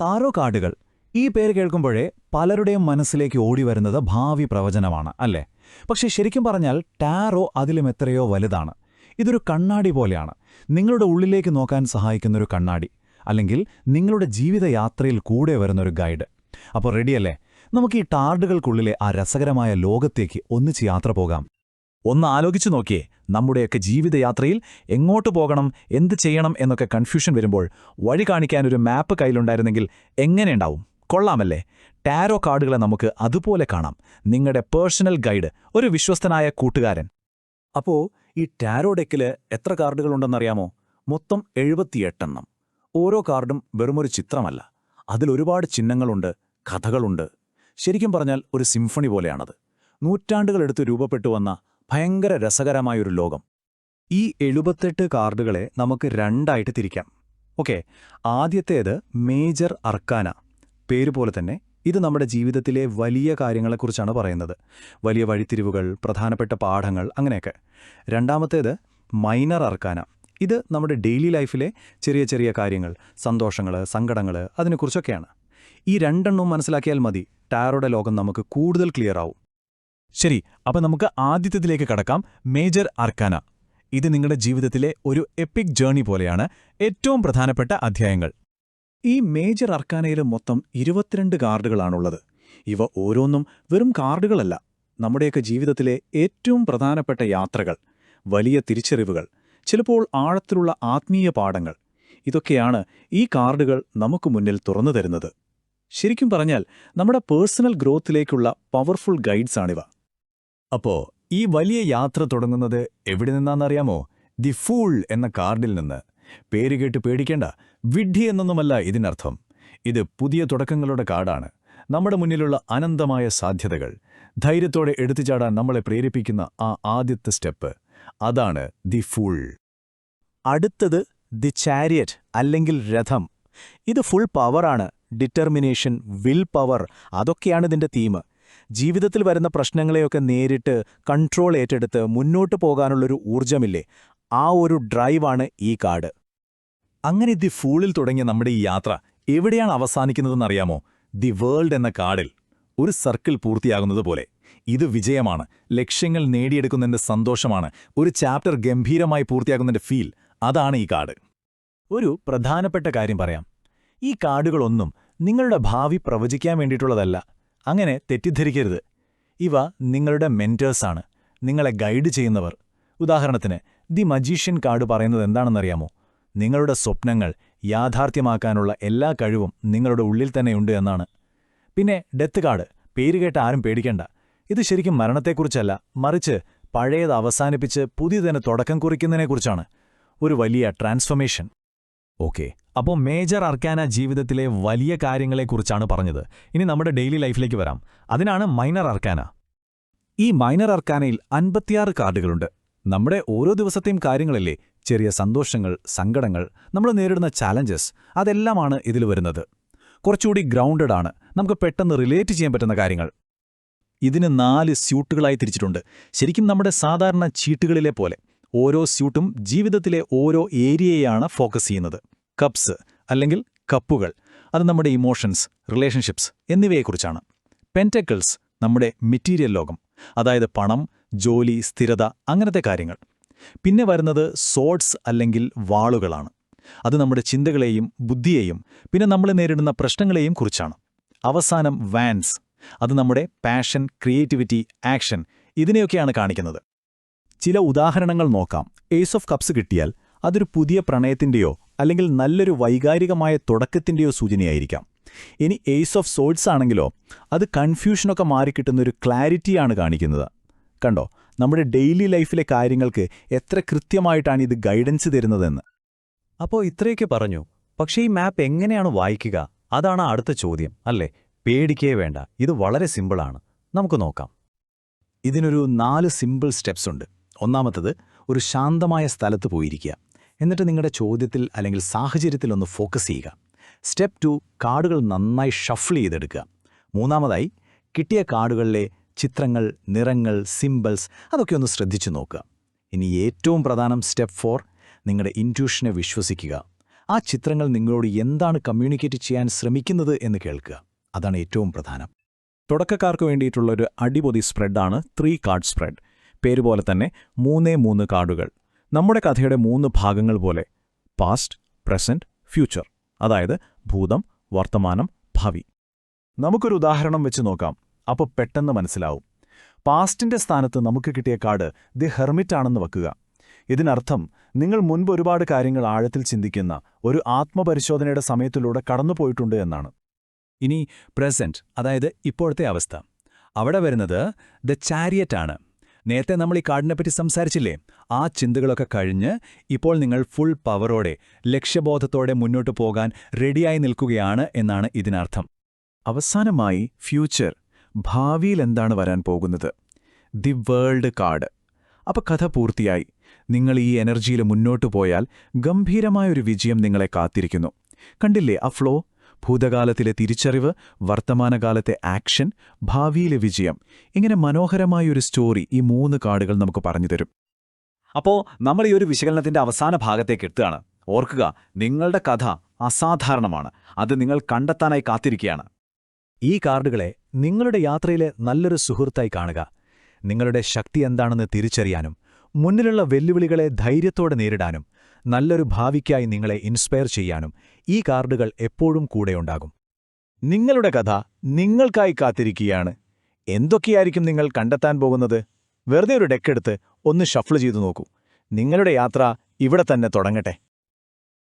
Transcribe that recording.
താരോ കാർഡുകൾ. ഈ പേര് കേൾക്കുമ്പോഴേ പലരുടെയും മനസ്സിലേക്ക് ഓടി വരുന്നത് ഭാവി പ്രവചനമാണ് അല്ലേ? പക്ഷേ ശരിക്കും പറഞ്ഞാൽ ടാരോ അതിലും എത്രയോ വലുതാണ്. ഇതൊരു കണ്ണാടി പോലെയാണ്. നിങ്ങളുടെ ഉള്ളിലേക്ക് നോക്കാൻ സഹായിക്കുന്നൊരു കണ്ണാടി അല്ലെങ്കിൽ നിങ്ങളുടെ ജീവിതയാത്രയിൽ കൂടെ വരുന്നൊരു ഗൈഡ്. അപ്പോൾ റെഡിയല്ലേ? നമുക്ക് ഈ ടാർഡുകൾക്കുള്ളിലെ ആ രസകരമായ ലോകത്തേക്ക് ഒന്നിച്ച് യാത്ര പോകാം. ഒന്ന് ആലോചിച്ചു നോക്കിയേ. നമ്മുടെയൊക്കെ ജീവിതയാത്രയിൽ എങ്ങോട്ട് പോകണം എന്ത് ചെയ്യണം എന്നൊക്കെ കൺഫ്യൂഷൻ വരുമ്പോൾ വഴി കാണിക്കാൻ ഒരു മാപ്പ് കയ്യിലുണ്ടായിരുന്നെങ്കിൽ എങ്ങനെയുണ്ടാവും? കൊള്ളാമല്ലേ? ടാരോ കാർഡുകളെ നമുക്ക് അതുപോലെ കാണാം. നിങ്ങളുടെ പേഴ്സണൽ ഗൈഡ് ഒരു വിശ്വസ്തനായ കൂട്ടുകാരൻ. അപ്പോ ഈ ടാരോ ഡെക്കിൽ എത്ര കാർഡുകളുണ്ടെന്നറിയാമോ മൊത്തം എഴുപത്തിയെട്ടെണ്ണം. ഓരോ കാർഡും വെറുമൊരു ചിത്രമല്ല. അതിലൊരുപാട് ചിഹ്നങ്ങളുണ്ട് കഥകളുണ്ട്. ശരിക്കും പറഞ്ഞാൽ ഒരു സിംഫണി പോലെയാണത്. നൂറ്റാണ്ടുകളെടുത്ത് രൂപപ്പെട്ടു വന്ന ഭയങ്കര രസകരമായൊരു ലോകം. ഈ എഴുപത്തെട്ട് കാർഡുകളെ നമുക്ക് രണ്ടായിട്ട് തിരിക്കാം. ഓക്കെ ആദ്യത്തേത് മേജർ അർക്കാന. പേര് പോലെ തന്നെ ഇത് നമ്മുടെ ജീവിതത്തിലെ വലിയ കാര്യങ്ങളെക്കുറിച്ചാണ് പറയുന്നത്. വലിയ വഴിത്തിരിവുകൾ പ്രധാനപ്പെട്ട പാഠങ്ങൾ അങ്ങനെയൊക്കെ. രണ്ടാമത്തേത് മൈനർ അർക്കാന. ഇത് നമ്മുടെ ഡെയിലി ലൈഫിലെ ചെറിയ ചെറിയ കാര്യങ്ങൾ സന്തോഷങ്ങൾ സങ്കടങ്ങൾ അതിനെക്കുറിച്ചൊക്കെയാണ്. ഈ രണ്ടെണ്ണവും മനസ്സിലാക്കിയാൽ മതി ടാരോയുടെ ലോകം നമുക്ക് കൂടുതൽ ക്ലിയർ ആവും. ശരി അപ്പൊ നമുക്ക് ആദ്യത്തേതിലേക്ക് കടക്കാം. Major arcana. ഇത് നിങ്ങളുടെ ജീവിതത്തിലെ ഒരു എപ്പിക് ജേണി പോലെയാണ്. ഏറ്റവും പ്രധാനപ്പെട്ട അധ്യായങ്ങൾ. ഈ മേജർ അർക്കാനയിൽ മൊത്തം ഇരുപത്തിരണ്ട് കാർഡുകളാണുള്ളത്. ഇവ ഓരോന്നും വെറും കാർഡുകളല്ല. നമ്മുടെയൊക്കെ ജീവിതത്തിലെ ഏറ്റവും പ്രധാനപ്പെട്ട യാത്രകൾ വലിയ തിരിച്ചറിവുകൾ ചിലപ്പോൾ ആഴത്തിലുള്ള ആത്മീയ പാഠങ്ങൾ. ഇതൊക്കെയാണ് ഈ കാർഡുകൾ നമുക്ക് മുന്നിൽ തുറന്നു തരുന്നത്. ശരിക്കും പറഞ്ഞാൽ നമ്മുടെ പേഴ്സണൽ ഗ്രോത്തിലേക്കുള്ള പവർഫുൾ ഗൈഡ്സാണിവ. അപ്പോ ഈ വലിയ യാത്ര തുടങ്ങുന്നത് എവിടെ നിന്നാണെന്നറിയാമോ? ദി ഫൂൾ എന്ന കാർഡിൽ നിന്ന്. പേര് കേട്ട് പേടിക്കേണ്ട. വിഡ്ഢി എന്നൊന്നുമല്ല ഇതിനർത്ഥം. ഇത് പുതിയ തുടക്കങ്ങളുടെ കാർഡാണ് നമ്മുടെ മുന്നിലുള്ള അനന്തമായ സാധ്യതകൾ. ധൈര്യത്തോടെ എടുത്തുചാടാൻ നമ്മളെ പ്രേരിപ്പിക്കുന്ന ആ ആദ്യത്തെ സ്റ്റെപ്പ്. അതാണ് ദി ഫുൾ. അടുത്തത് ദി ചാരിയറ്റ് അല്ലെങ്കിൽ രഥം. ഇത് ഫുൾ പവറാണ്. Determination will power. അതൊക്കെയാണ് ഇതിന്റെ തീം ജീവിതത്തിൽ വരുന്ന പ്രശ്നങ്ങളെയൊക്കെ നേരിട്ട് കൺട്രോൾ ഏറ്റെടുത്ത് മുന്നോട്ട് പോകാനുള്ളൊരു ഊർജമില്ലേ ആ ഒരു ഡ്രൈവാണ് ഈ കാർഡ് അങ്ങനെ ദി ഫൂളിൽ തുടങ്ങിയ നമ്മുടെ ഈ യാത്ര എവിടെയാണ് അവസാനിക്കുന്നതെന്നറിയാമോ? ദി വേൾഡ് എന്ന കാർഡിൽ ഒരു സർക്കിൾ പൂർത്തിയാകുന്നത് പോലെ. ഇത് വിജയമാണ്. ലക്ഷ്യങ്ങൾ നേടിയെടുക്കുന്നതിന്റെ സന്തോഷമാണ്. ഒരു ചാപ്റ്റർ ഗംഭീരമായി പൂർത്തിയാകുന്നതിന്റെ ഫീൽ. അതാണ് ഈ കാർഡ് ഒരു പ്രധാനപ്പെട്ട കാര്യം പറയാം. ഈ കാർഡുകളൊന്നും നിങ്ങളുടെ ഭാവി പ്രവചിക്കാൻ വേണ്ടിയിട്ടുള്ളതല്ല. അങ്ങനെ തെറ്റിദ്ധരിക്കരുത്. ഇവ നിങ്ങളുടെ മെന്റേഴ്സാണ്. നിങ്ങളെ ഗൈഡ് ചെയ്യുന്നവർ. ഉദാഹരണത്തിന് ദി മജീഷ്യൻ കാർഡ് പറയുന്നത് എന്താണെന്നറിയാമോ? നിങ്ങളുടെ സ്വപ്നങ്ങൾ യാഥാർത്ഥ്യമാക്കാനുള്ള എല്ലാ കഴിവും നിങ്ങളുടെ ഉള്ളിൽ തന്നെയുണ്ട് എന്നാണ്. പിന്നെ ഡെത്ത് കാർഡ്. പേര് കേട്ട ആരും പേടിക്കേണ്ട. ഇത് ശരിക്കും മരണത്തെക്കുറിച്ചല്ല. മറിച്ച് പഴയത് അവസാനിപ്പിച്ച് പുതിയതിന് തുടക്കം കുറിക്കുന്നതിനെക്കുറിച്ചാണ്. ഒരു വലിയ ട്രാൻസ്ഫർമേഷൻ. ഓക്കെ. അപ്പോൾ മേജർ അർക്കാന ജീവിതത്തിലെ വലിയ കാര്യങ്ങളെക്കുറിച്ചാണ് പറഞ്ഞത്. ഇനി നമ്മുടെ ഡെയിലി ലൈഫിലേക്ക് വരാം. അതിനാണ് മൈനർ അർക്കാന. ഈ മൈനർ അർക്കാനയിൽ അൻപത്തിയാറ് കാർഡുകളുണ്ട്. നമ്മുടെ ഓരോ ദിവസത്തെയും കാര്യങ്ങളല്ലേ? ചെറിയ സന്തോഷങ്ങൾ സങ്കടങ്ങൾ നമ്മൾ നേരിടുന്ന ചാലഞ്ചസ് അതെല്ലാമാണ് ഇതിൽ വരുന്നത്. കുറച്ചുകൂടി ഗ്രൗണ്ടഡ് ആണ്. നമുക്ക് പെട്ടെന്ന് റിലേറ്റ് ചെയ്യാൻ പറ്റുന്ന കാര്യങ്ങൾ. ഇതിന് നാല് സ്യൂട്ടുകളായി തിരിച്ചിട്ടുണ്ട്. ശരിക്കും നമ്മുടെ സാധാരണ ചീട്ടുകളിലെ പോലെ. ഓരോ സ്യൂട്ടും ജീവിതത്തിലെ ഓരോ ഏരിയയാണ് ഫോക്കസ് ചെയ്യുന്നത്. കപ്സ് അല്ലെങ്കിൽ കപ്പുകൾ അത് നമ്മുടെ ഇമോഷൻസ് റിലേഷൻഷിപ്സ് എന്നിവയെക്കുറിച്ചാണ്. പെന്റക്കിൾസ് നമ്മുടെ മെറ്റീരിയൽ ലോകം അതായത് പണം ജോലി സ്ഥിരത അങ്ങനത്തെ കാര്യങ്ങൾ. പിന്നെ വരുന്നത് സോഡ്സ് അല്ലെങ്കിൽ വാളുകളാണ്. അത് നമ്മുടെ ചിന്തകളെയും ബുദ്ധിയെയും പിന്നെ നമ്മൾ നേരിടുന്ന പ്രശ്നങ്ങളെയും കുറിച്ചാണ്. അവസാനം വാൻസ് അത് നമ്മുടെ പാഷൻ ക്രിയേറ്റിവിറ്റി ആക്ഷൻ ഇതിനെയൊക്കെയാണ് കാണിക്കുന്നത്. ചില ഉദാഹരണങ്ങൾ നോക്കാം. ഏസ് ഓഫ് കപ്സ് കിട്ടിയാൽ അതൊരു പുതിയ പ്രണയത്തിന്റെയോ അല്ലെങ്കിൽ നല്ലൊരു വൈകാരികമായ തുടക്കത്തിന്റെയോ സൂചനയായിരിക്കാം. ഇനി ഏസ് ഓഫ് സോൾസ് ആണെങ്കിലോ അത് കൺഫ്യൂഷനൊക്കെ മാറിക്കിട്ടുന്നൊരു ക്ലാരിറ്റിയാണ് കാണിക്കുന്നത്. കണ്ടോ? നമ്മുടെ ഡെയിലി ലൈഫിലെ കാര്യങ്ങൾക്ക് എത്ര കൃത്യമായിട്ടാണ് ഇത് ഗൈഡൻസ് തരുന്നതെന്ന്. അപ്പോൾ ഇത്രയൊക്കെ പറഞ്ഞു. പക്ഷേ ഈ മാപ്പ് എങ്ങനെയാണ് വായിക്കുക? അതാണ് അടുത്ത ചോദ്യം അല്ലേ? പേടിക്കേ വേണ്ട. ഇത് വളരെ സിമ്പിളാണ് നമുക്ക് നോക്കാം. ഇതിനൊരു നാല് സിമ്പിൾ സ്റ്റെപ്സ് ഉണ്ട്. ഒന്നാമത്തത് ഒരു ശാന്തമായ സ്ഥലത്ത് പോയിരിക്കുക. എന്നിട്ട് നിങ്ങളുടെ ചോദ്യത്തിൽ അല്ലെങ്കിൽ സാഹചര്യത്തിൽ ഒന്ന് ഫോക്കസ് ചെയ്യുക. സ്റ്റെപ്പ് ടു കാർഡുകൾ നന്നായി ഷഫിൾ ചെയ്തെടുക്കുക. മൂന്നാമതായി കിട്ടിയ കാർഡുകളിലെ ചിത്രങ്ങൾ നിറങ്ങൾ സിമ്പിൾസ് അതൊക്കെ ഒന്ന് ശ്രദ്ധിച്ചു നോക്കുക. ഇനി ഏറ്റവും പ്രധാനം സ്റ്റെപ്പ് ഫോർ നിങ്ങളുടെ ഇന്റ്യൂഷനെ വിശ്വസിക്കുക. ആ ചിത്രങ്ങൾ നിങ്ങളോട് എന്താണ് കമ്മ്യൂണിക്കേറ്റ് ചെയ്യാൻ ശ്രമിക്കുന്നത് എന്ന് കേൾക്കുക. അതാണ് ഏറ്റവും പ്രധാനം. തുടക്കക്കാർക്ക് വേണ്ടിയിട്ടുള്ള ഒരു അടിപൊളി സ്പ്രെഡാണ് ത്രീ കാർഡ് സ്പ്രെഡ് പേര് പോലെ തന്നെ മൂന്നേ മൂന്ന് കാർഡുകൾ. നമ്മുടെ കഥയുടെ മൂന്ന് ഭാഗങ്ങൾ പോലെ പാസ്റ്റ് പ്രസന്റ് ഫ്യൂച്ചർ അതായത് ഭൂതം വർത്തമാനം ഭാവി. നമുക്കൊരു ഉദാഹരണം വെച്ച് നോക്കാം. അപ്പോൾ പെട്ടെന്ന് മനസ്സിലാവും. പാസ്റ്റിന്റെ സ്ഥാനത്ത് നമുക്ക് കിട്ടിയ കാർഡ് ദി ഹെർമിറ്റ് ആണെന്ന് വെക്കുക. ഇതിനർത്ഥം നിങ്ങൾ മുൻപ് ഒരുപാട് കാര്യങ്ങൾ ആഴത്തിൽ ചിന്തിക്കുന്ന ഒരു ആത്മപരിശോധനയുടെ സമയത്തിലൂടെ കടന്നുപോയിട്ടുണ്ട് എന്നാണ്. ഇനി പ്രസന്റ് അതായത് ഇപ്പോഴത്തെ അവസ്ഥ. അവിടെ വരുന്നത് ദ ചാരിയറ്റ് ആണ്. നേരത്തെ നമ്മൾ ഈ കാർഡിനെപ്പറ്റി സംസാരിച്ചില്ലേ? ആ ചിന്തകളൊക്കെ കഴിഞ്ഞ് ഇപ്പോൾ നിങ്ങൾ ഫുൾ പവറോടെ ലക്ഷ്യബോധത്തോടെ മുന്നോട്ട് പോകാൻ റെഡിയായി നിൽക്കുകയാണ് എന്നാണ് ഇതിനർത്ഥം. അവസാനമായി ഫ്യൂച്ചർ ഭാവിയിൽ എന്താണ് വരാൻ പോകുന്നത്? ദി വേൾഡ് കാർഡ് അപ്പൊ കഥ പൂർത്തിയായി. നിങ്ങൾ ഈ എനർജിയിൽ മുന്നോട്ടു പോയാൽ ഗംഭീരമായൊരു വിജയം നിങ്ങളെ കാത്തിരിക്കുന്നു. കണ്ടില്ലേ ആ ഫ്ലോ ഭൂതകാലത്തിലെ തിരിച്ചറിവ് വർത്തമാനകാലത്തെ ആക്ഷൻ ഭാവിയിലെ വിജയം ഇങ്ങനെ മനോഹരമായൊരു സ്റ്റോറി ഈ മൂന്ന് കാർഡുകൾ നമുക്ക് പറഞ്ഞു തരും. അപ്പോൾ നമ്മൾ ഈ ഒരു വിശകലനത്തിന്റെ അവസാന ഭാഗത്തേക്ക് എത്തുകയാണ്. ഓർക്കുക നിങ്ങളുടെ കഥ അസാധാരണമാണ്. അത് നിങ്ങൾ കണ്ടെത്താനായി കാത്തിരിക്കുകയാണ്. ഈ കാർഡുകളെ നിങ്ങളുടെ യാത്രയിലെ നല്ലൊരു സുഹൃത്തായി കാണുക. നിങ്ങളുടെ ശക്തി എന്താണെന്ന് തിരിച്ചറിയാനും മുന്നിലുള്ള വെല്ലുവിളികളെ ധൈര്യത്തോടെ നേരിടാനും നല്ലൊരു ഭാവിക്കായി നിങ്ങളെ ഇൻസ്പയർ ചെയ്യാനും ഈ കാർഡുകൾ എപ്പോഴും കൂടെയുണ്ടാകും നിങ്ങളുടെ കഥ നിങ്ങൾക്കായി കാത്തിരിക്കുകയാണ്. എന്തൊക്കെയായിരിക്കും നിങ്ങൾ കണ്ടെത്താൻ പോകുന്നത്? വെറുതെ ഒരു ഡെക്കെടുത്ത് ഒന്ന് ഷഫിൾ ചെയ്തു നോക്കൂ. നിങ്ങളുടെ യാത്ര ഇവിടെ തന്നെ തുടങ്ങട്ടെ.